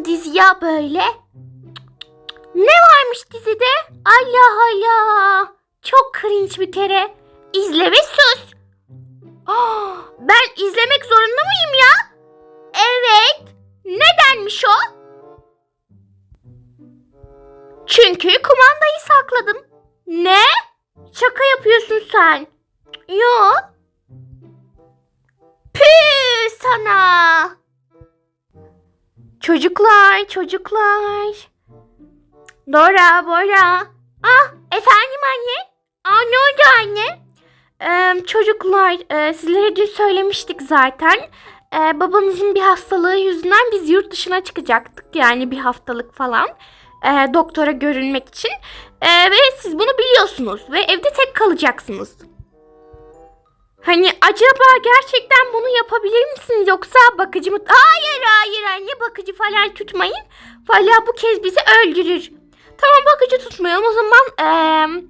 nasıl dizi ya böyle? Ne varmış dizide? Allah Allah. Çok cringe bir kere. İzle ve sus. Aa, ben izlemek zorunda mıyım ya? Evet. Nedenmiş o? Çünkü kumandayı sakladım. Ne? Şaka yapıyorsun sen. Yo. Püh sana. Çocuklar, çocuklar. Dora, Bora. Ah, efendim anne. Aa, ne oldu anne? Ee, çocuklar, e, sizlere dün söylemiştik zaten. Ee, babanızın bir hastalığı yüzünden biz yurt dışına çıkacaktık. Yani bir haftalık falan. Ee, doktora görünmek için. Ee, ve siz bunu biliyorsunuz. Ve evde tek kalacaksınız. Hani acaba gerçekten bunu yapabilir misiniz yoksa bakıcı mı? Hayır hayır anne bakıcı falan tutmayın. Valla bu kez bizi öldürür. Tamam bakıcı tutmayalım o zaman eee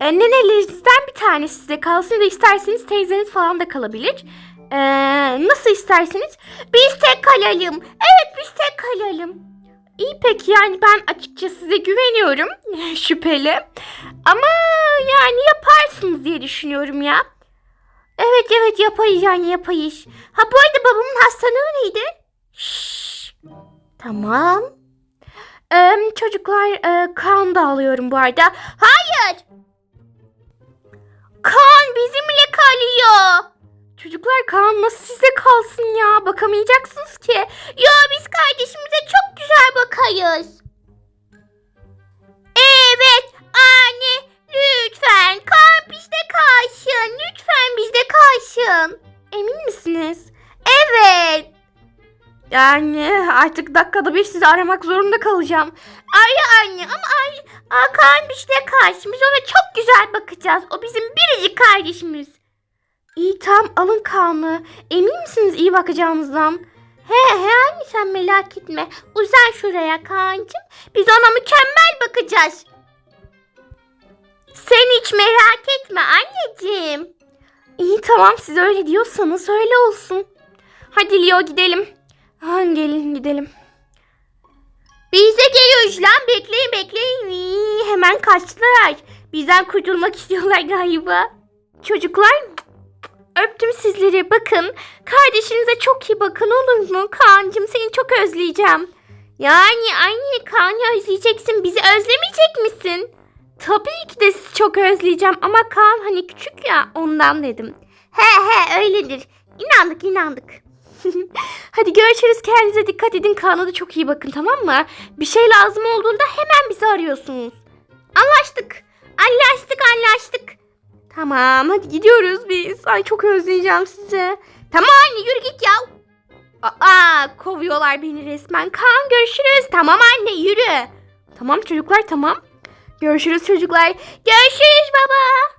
e, nenelerinizden bir tane size kalsın ya da isterseniz teyzeniz falan da kalabilir. Eee, nasıl isterseniz. Biz tek kalalım. Evet biz tek kalalım. İyi peki yani ben açıkça size güveniyorum. Şüpheli. Ama yani yaparsınız diye düşünüyorum ya. Evet evet yapayız yani yapayız. Ha bu arada babamın hastalığı neydi? Şşş. Tamam. Ee, çocuklar e, kan da alıyorum bu arada. Hayır. Kan bizimle kalıyor. Çocuklar kan nasıl size kalsın ya? Bakamayacaksınız ki. Ya biz kardeşimize çok güzel bakayız. Evet anne lütfen kan bizde kalsın. Lütfen bizde kalsın. Emin misiniz? Evet. Yani artık dakikada bir sizi aramak zorunda kalacağım. Ay anne ama ay, ay kan bizde kalsın. Biz ona çok güzel bakacağız. O bizim biricik kardeşimiz. İyi tam alın kanı. Emin misiniz iyi bakacağınızdan? He he anne sen merak etme. Uzan şuraya kancım. Biz ona mükemmel bakacağız. Sen hiç merak etme anneciğim. İyi tamam siz öyle diyorsanız öyle olsun. Hadi Leo gidelim. Ha, gelin gidelim. Biz de geliyoruz lan bekleyin bekleyin. İyi, hemen kaçtılar. Bizden kurtulmak istiyorlar galiba. Çocuklar öptüm sizleri. Bakın kardeşinize çok iyi bakın olur mu? Kaan'cığım seni çok özleyeceğim. Yani anne Kaan'ı özleyeceksin. Bizi özlemeyecek misin? Tabii ki de sizi çok özleyeceğim ama Kaan hani küçük ya ondan dedim. He he öyledir. İnandık inandık. Hadi görüşürüz. Kendinize dikkat edin. Kaan'a da çok iyi bakın tamam mı? Bir şey lazım olduğunda hemen bizi arıyorsunuz. Anlaştık. Anlaştık anlaştık. Tamam hadi gidiyoruz biz. Ay çok özleyeceğim sizi. Tamam anne yürü git ya. Aa kovuyorlar beni resmen. Kaan görüşürüz. Tamam anne yürü. Tamam çocuklar tamam. Görüşürüz çocuklar. Görüşürüz baba.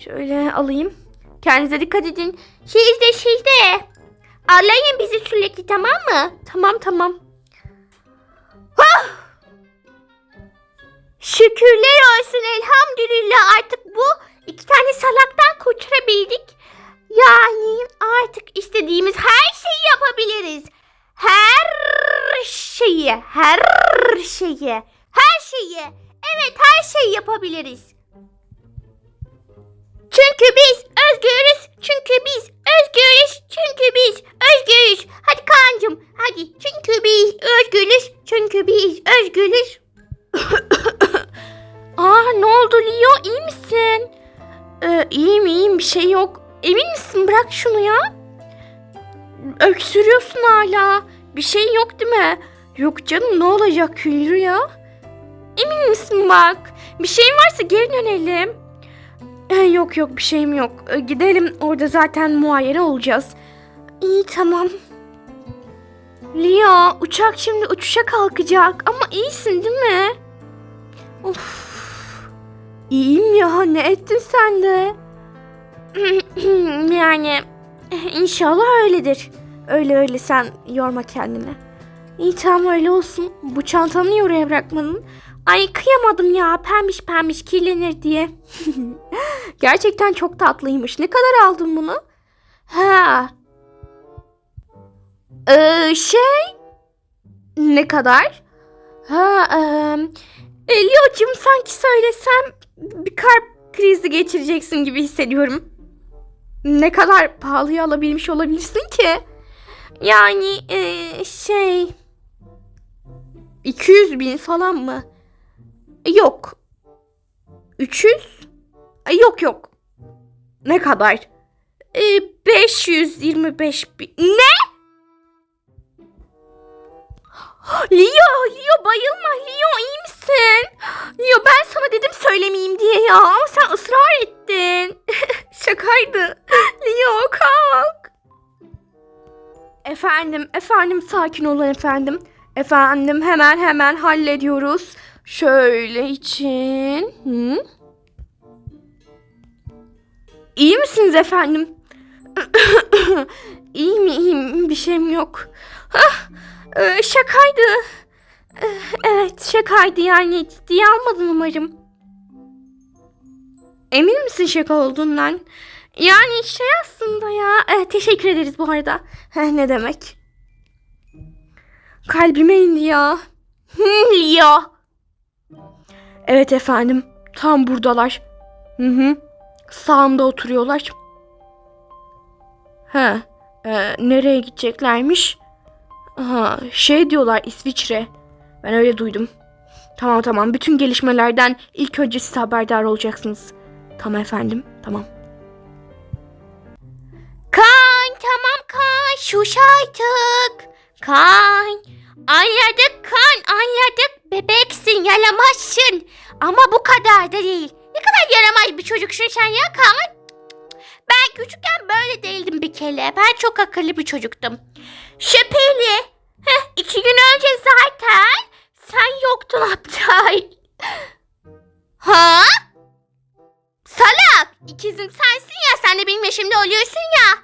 Şöyle alayım. Kendinize dikkat edin. Siz de siz de. Alayın bizi sürekli tamam mı? Tamam tamam. Hah! Şükürler olsun elhamdülillah artık bu iki tane salaktan kurtarabildik. Yani artık istediğimiz her şeyi yapabiliriz. Her şeyi, her şeyi, her şeyi. Evet her şeyi yapabiliriz. Çünkü biz özgürüz. Çünkü biz özgürüz. Çünkü biz özgürüz. Hadi Kaan'cığım hadi. Çünkü biz özgürüz. Çünkü biz özgürüz. Aa ne oldu Leo iyi misin? Ee, iyiyim iyiyim bir şey yok. Emin misin bırak şunu ya. Öksürüyorsun hala. Bir şey yok değil mi? Yok canım ne olacak Hülya ya? Emin misin bak? Bir şeyin varsa geri dönelim. Ee, yok yok bir şeyim yok. Ee, gidelim orada zaten muayene olacağız. İyi tamam. Leo uçak şimdi uçuşa kalkacak ama iyisin değil mi? Of. İyiyim ya ne ettin sen de? yani inşallah öyledir. Öyle öyle sen yorma kendini. İyi tamam öyle olsun. Bu çantanı niye oraya bırakmadın? Ay kıyamadım ya pembiş pembiş kirlenir diye. Gerçekten çok tatlıymış. Ne kadar aldın bunu? Ha. Ee, şey. Ne kadar? Ha, e, Leo'cum sanki söylesem bir kalp krizi geçireceksin gibi hissediyorum. Ne kadar pahalıya alabilmiş olabilirsin ki? Yani e, şey... 200 bin falan mı? Yok. 300? Ay, Yok yok. Ne kadar? E, 525 bin. Ne? Leo, Leo bayılma. Leo iyi misin? Leo ben sana dedim söylemeyeyim diye ya. Ama sen ısrar ettin. Şakaydı. Leo kalk. Efendim, efendim sakin olun efendim. Efendim hemen hemen hallediyoruz. Şöyle için. Hı? İyi misiniz efendim? iyiyim iyiyim bir şeyim yok. Hah, e, şakaydı. E, Evet şakaydı yani ciddiye almadın umarım. Emin misin şaka olduğundan? Yani şey aslında ya. e, teşekkür ederiz bu arada. Heh, ne demek? Kalbime indi ya. Ya. Evet efendim. Tam buradalar. Hı hı. Sağımda oturuyorlar. He. e, nereye gideceklermiş? Ha, şey diyorlar İsviçre. Ben öyle duydum. Tamam tamam. Bütün gelişmelerden ilk önce siz haberdar olacaksınız. Tamam efendim. Tamam. Kan tamam kan. Şuş artık. Kan. Anladık kan anladık. Bebeksin yalamazsın. Ama bu kadar da değil. Ne kadar yaramaz bir çocuksun sen ya kan. Ben küçükken böyle değildim bir kere. Ben çok akıllı bir çocuktum. Şüpheli. Heh, iki gün önce zaten sen yoktun aptal. Ha? Salak. İkizim sensin ya. Sen de benim yaşımda oluyorsun ya.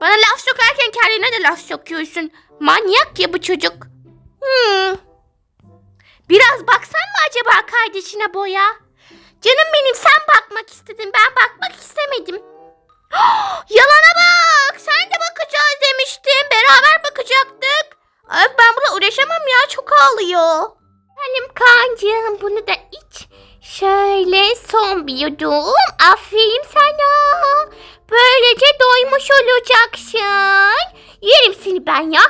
Bana laf sokarken kendine de laf sokuyorsun. Manyak ya bu çocuk. Hmm. Biraz baksan mı acaba kardeşine boya? Canım benim sen bakmak istedin. Ben bakmak istemedim. Yalana bak. Sen de bakacağız demiştin. Beraber bakacaktık. Ay, ben buna uğraşamam ya. Çok ağlıyor. Benim kancığım bunu da iç. Şöyle son bir yudum. Aferin sana. Böylece doymuş olacaksın. Yerim seni ben ya.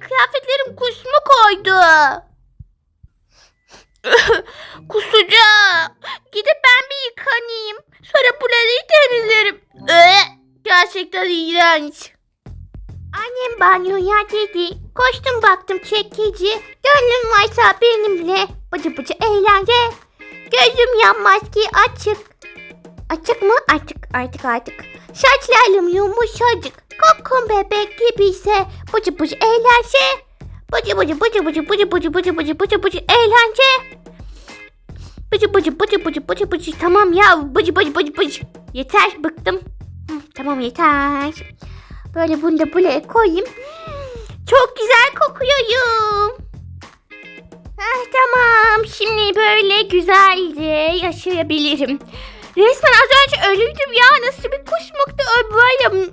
Kıyafetlerim kusmu koydu. Kusacağım. Gidip ben bir yıkanayım. Sonra buraları temizlerim. Ee, gerçekten iğrenç. Annem banyoya dedi. Koştum baktım çekici. Gönlüm varsa benimle. Bıcı bıcı eğlence. Gözüm yanmaz ki açık. Açık mı? Açık artık artık. Saçlarım yumuşacık. Kokun bebek gibiyse. Bıcı bıcı eğlence. Bıcı bıcı bıcı bıcı bıcı bıcı bıcı bıcı bıcı bıcı eğlence. Bıcı bıcı bıcı bıcı bıcı bıcı tamam ya bıcı bıcı bıcı bıcı. Yeter bıktım. Tamam yeter. Böyle bunu da buraya koyayım. Çok güzel kokuyorum. Ah, tamam şimdi böyle güzelce yaşayabilirim. Resmen az önce ölüydüm ya nasıl bir kusmuktu Ö- böyle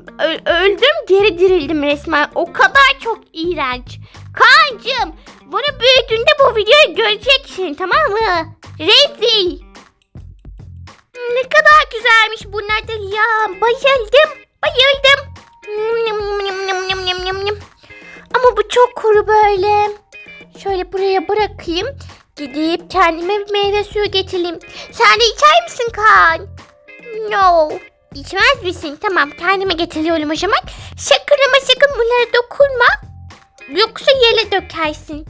öldüm geri dirildim resmen o kadar çok iğrenç. Kancım bunu büyüdüğünde bu videoyu göreceksin tamam mı? Rezil. Ne kadar güzelmiş bunlar da ya bayıldım bayıldım. Nyam. Ama bu çok kuru böyle. Şöyle buraya bırakayım. Gidip kendime bir meyve suyu getireyim. Sen de içer misin Kaan? No. İçmez misin? Tamam kendime getiriyorum o zaman. Sakın ama bunlara dokunma. Yoksa yere dökersin.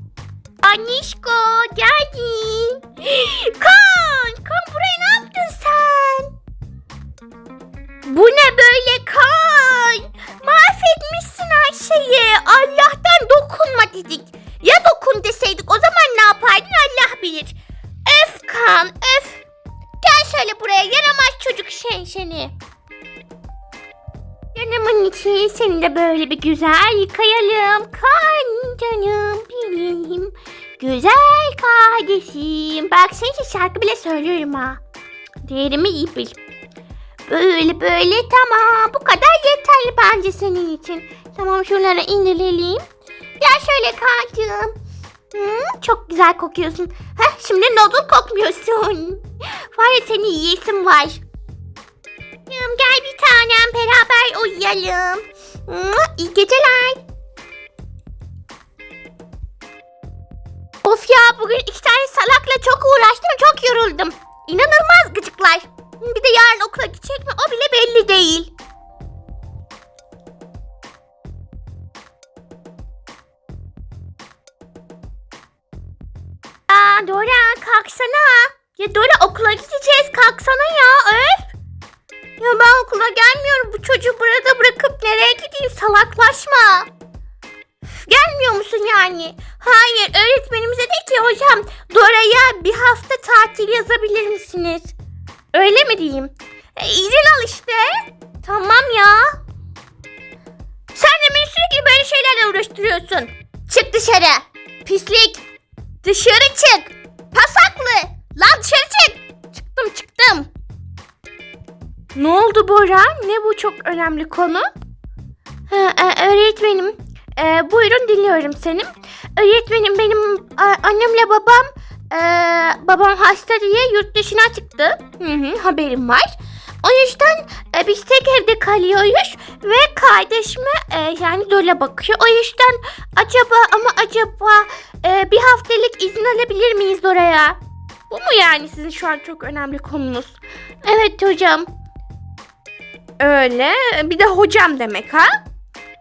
Anişko geldin. Kan, kan buraya ne yaptın sen? Bu ne böyle kan? Mahvetmişsin her şeyi. Allah'tan dokunma dedik. Ya dokun deseydik o zaman ne yapardın Allah bilir. Öf kan öf. Gel şöyle buraya yaramaz çocuk şen şeni güzel yıkayalım. Kan canım benim. Güzel kardeşim. Bak sen için şarkı bile söylüyorum ha. Değerimi iyi bil. Böyle böyle tamam. Bu kadar yeterli bence senin için. Tamam şunları indirelim. Gel şöyle kancığım. Hmm, çok güzel kokuyorsun. Heh, şimdi noodle kokmuyorsun. Var ya seni yiyesim var. Canım, Gel bir tanem beraber uyuyalım. İyi geceler. Of ya bugün iki tane salakla çok uğraştım çok yoruldum. İnanılmaz gıcıklar. Bir de yarın okula gidecek mi o bile belli değil. Aa Dora kalksana. Ya Dora okula gideceğiz kalksana ya öf. Ya ben okula gelmiyorum bu çocuğu burada bırakıp nereye gideyim salaklaşma. Gelmiyor musun yani? Hayır öğretmenimiz dedi ki hocam Dora'ya bir hafta tatil yazabilir misiniz? Öyle mi diyeyim? E, izin al işte. Tamam ya. Sen de beni sürekli böyle şeylerle uğraştırıyorsun. Çık dışarı. Pislik. Dışarı çık. Pasaklı. Lan dışarı Ne oldu Bora? Ne bu çok önemli konu? Ha, e, öğretmenim. E, buyurun dinliyorum seni. Öğretmenim benim a- annemle babam e, babam hasta diye yurt dışına çıktı. Hı hı, haberim var. O yüzden e, biz tek evde kalıyoruz ve kardeşime e, yani Dola bakıyor. O yüzden acaba ama acaba e, bir haftalık izin alabilir miyiz oraya? Bu mu yani sizin şu an çok önemli konunuz? Evet hocam. Öyle. Bir de hocam demek ha?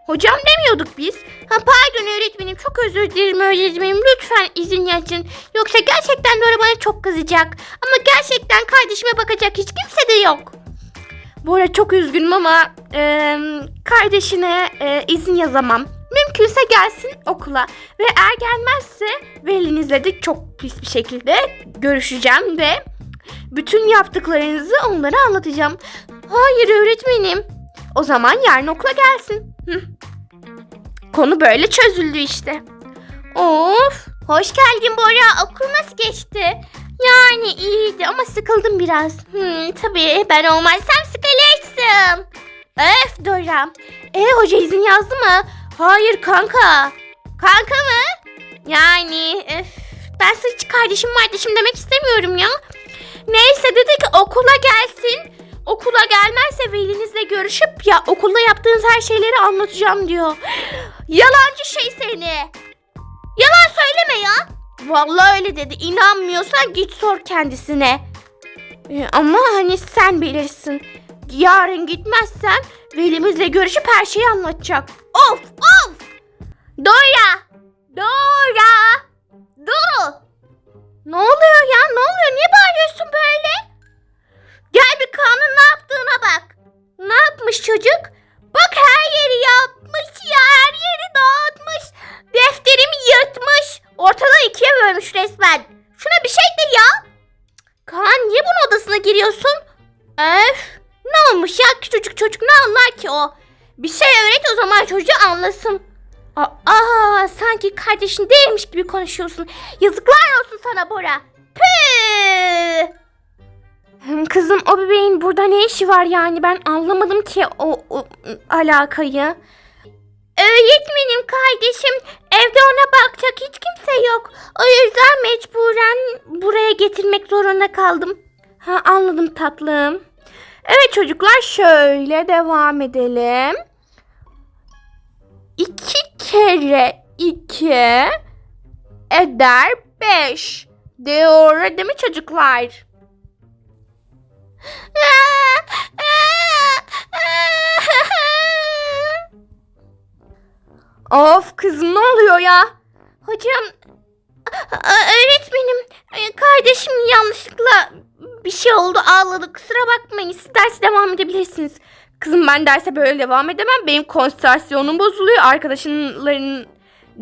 Hocam demiyorduk biz. Ha pardon öğretmenim çok özür dilerim öğretmenim. Lütfen izin yazın. Yoksa gerçekten Dora bana çok kızacak. Ama gerçekten kardeşime bakacak hiç kimse de yok. Bu arada çok üzgünüm ama e, kardeşine e, izin yazamam. Mümkünse gelsin okula ve eğer gelmezse velinizle de çok pis bir şekilde görüşeceğim ve bütün yaptıklarınızı onlara anlatacağım. Hayır öğretmenim. O zaman yarın okula gelsin. Hı. Konu böyle çözüldü işte. Of, hoş geldin Bora. Okul nasıl geçti? Yani iyiydi ama sıkıldım biraz. Hmm, tabii ben olmazsam sıkılırsın. Öf Dora. E hoca izin yazdı mı? Hayır kanka. Kanka mı? Yani öf, ben hiç kardeşim kardeşim demek istemiyorum ya. Neyse dedi ki okula gelsin. Okula gelmezse velinizle görüşüp ya okulda yaptığınız her şeyleri anlatacağım diyor. Yalancı şey seni. Yalan söyleme ya. Vallahi öyle dedi. İnanmıyorsan git sor kendisine. Ee, ama hani sen bilirsin. Yarın gitmezsen velimizle görüşüp her şeyi anlatacak. Of of. Dora. Dora. Dur. Ne oluyor ya? Ne oluyor? Niye bağırıyorsun böyle? Gel bir Kaan'ın ne yaptığına bak. Ne yapmış çocuk? Bak her yeri yapmış ya. Her yeri dağıtmış. Defterimi yırtmış. Ortadan ikiye bölmüş resmen. Şuna bir şey de ya. Kaan niye bunun odasına giriyorsun? Öf. Ne olmuş ya küçücük çocuk ne anlar ki o? Bir şey öğret o zaman çocuğu anlasın. Aa, sanki kardeşin değilmiş gibi konuşuyorsun. Yazıklar olsun sana Bora. Püh. Kızım o bebeğin burada ne işi var yani ben anlamadım ki o, o alakayı. Öğretmenim kardeşim evde ona bakacak hiç kimse yok. O yüzden mecburen buraya getirmek zorunda kaldım. Ha anladım tatlım. Evet çocuklar şöyle devam edelim. İki kere iki eder beş. Doğru değil mi çocuklar? Of kızım ne oluyor ya? Hocam öğretmenim e, kardeşim yanlışlıkla bir şey oldu ağladı kusura bakmayın siz derse devam edebilirsiniz. Kızım ben derse böyle devam edemem benim konsantrasyonum bozuluyor arkadaşların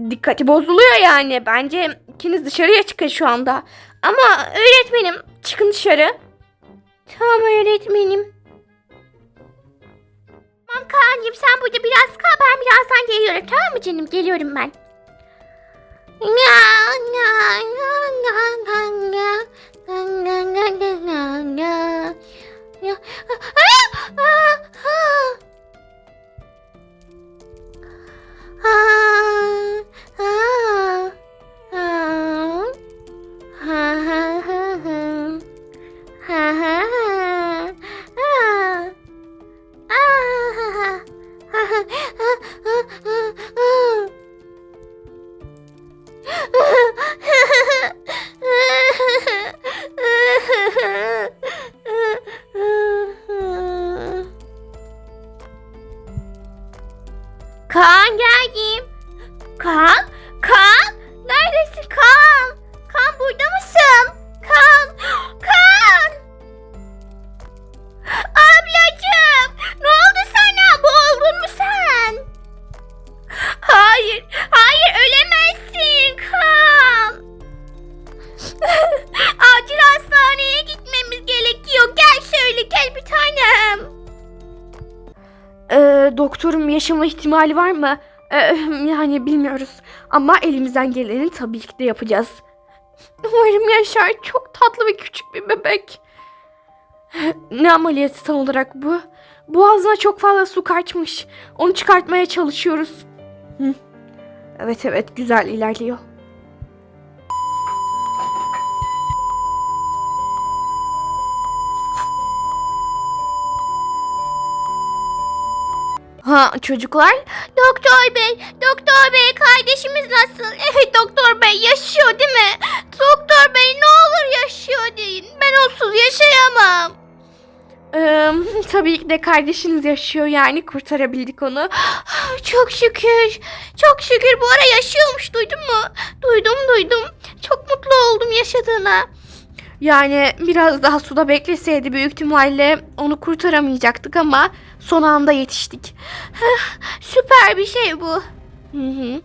dikkati bozuluyor yani bence ikiniz dışarıya çıkın şu anda. Ama öğretmenim çıkın dışarı. Tamam öğretmenim. Tamam Kaan'cığım sen burada biraz kal ben birazdan geliyorum tamam mı canım? Geliyorum ben. Yaşama ihtimali var mı? Ee, yani bilmiyoruz. Ama elimizden geleni tabii ki de yapacağız. Umarım yaşar. Çok tatlı ve küçük bir bebek. Ne ameliyatı tam olarak bu? Boğazına çok fazla su kaçmış. Onu çıkartmaya çalışıyoruz. Hı. Evet evet güzel ilerliyor. Ha çocuklar? Doktor bey, doktor bey kardeşimiz nasıl? Evet doktor bey yaşıyor değil mi? Doktor bey ne olur yaşıyor deyin. Ben onsuz yaşayamam. Ee, tabii ki de kardeşiniz yaşıyor yani kurtarabildik onu. Çok şükür. Çok şükür bu ara yaşıyormuş duydun mu? Duydum duydum. Çok mutlu oldum yaşadığına. Yani biraz daha suda bekleseydi büyük ihtimalle onu kurtaramayacaktık ama son anda yetiştik. Süper bir şey bu. Hı hı.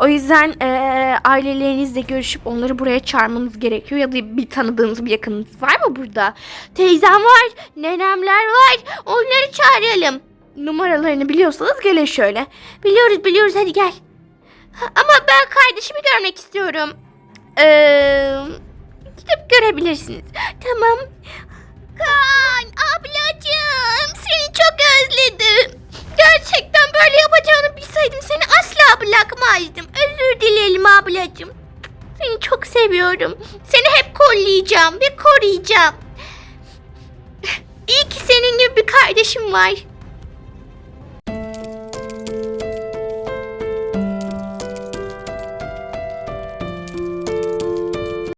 O yüzden eee, ailelerinizle görüşüp onları buraya çağırmanız gerekiyor. Ya da bir tanıdığınız bir yakınınız var mı burada? Teyzem var, nenemler var. Onları çağıralım. Numaralarını biliyorsanız gelin şöyle. Biliyoruz biliyoruz hadi gel. Ama ben kardeşimi görmek istiyorum. Eee gidip görebilirsiniz. Tamam. Kaan ablacığım seni çok özledim. Gerçekten böyle yapacağını bilseydim seni asla bırakmazdım. Özür dilerim ablacığım. Seni çok seviyorum. Seni hep kollayacağım ve koruyacağım. İyi ki senin gibi bir kardeşim var.